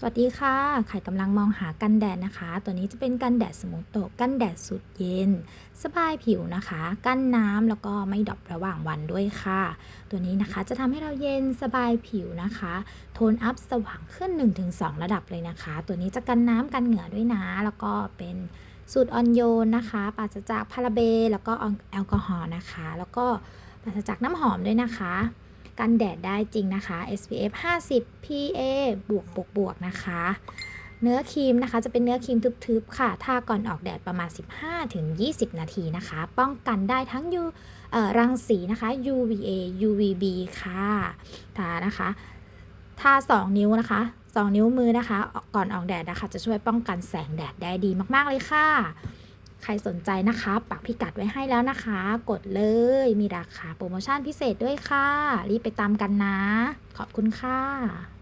สวัสดีค่ะใครกำลังมองหากันแดดนะคะ ตัวนี้จะเป็นกันแดดสมูทโตกันแดดสุดเย็น สบายผิวนะคะ กันน้ำแล้วก็ไม่ดรอประหว่างวันด้วยค่ะ ตัวนี้นะคะจะทำให้เราเย็นสบายผิวนะคะ โทนอัพสว่างขึ้น 1-2 ระดับเลยนะคะ ตัวนี้จะกันน้ำกันเหงื่อด้วยนะ แล้วก็เป็นสูตรออนโยนนะคะปราศจากพาราเบนแล้วก็แอลกอฮอล์นะคะ แล้วก็ปราศจากน้ำหอมด้วยนะคะ กันแดดได้จริงนะคะ SPF 50 PA บวกบวกบวกนะคะ เนื้อครีมนะคะจะเป็นเนื้อครีมทึบๆค่ะทาก่อนออกแดดประมาณ 15-20 นาทีนะคะ ป้องกันได้ทั้ง U เอ่อรังสีนะคะ UVA UVB ค่ะทานะคะทา 2 นิ้วนะคะ 2 นิ้วมือนะคะ ก่อนออกแดดนะคะ จะช่วยป้องกันแสงแดดได้ดีมาก ๆ เลยค่ะ ใครสนใจนะคะปักพิกัดไว้ให้แล้วนะคะ กดเลยมีราคาโปรโมชั่นพิเศษด้วยค่ะ รีบไปตามกันนะ ขอบคุณค่ะ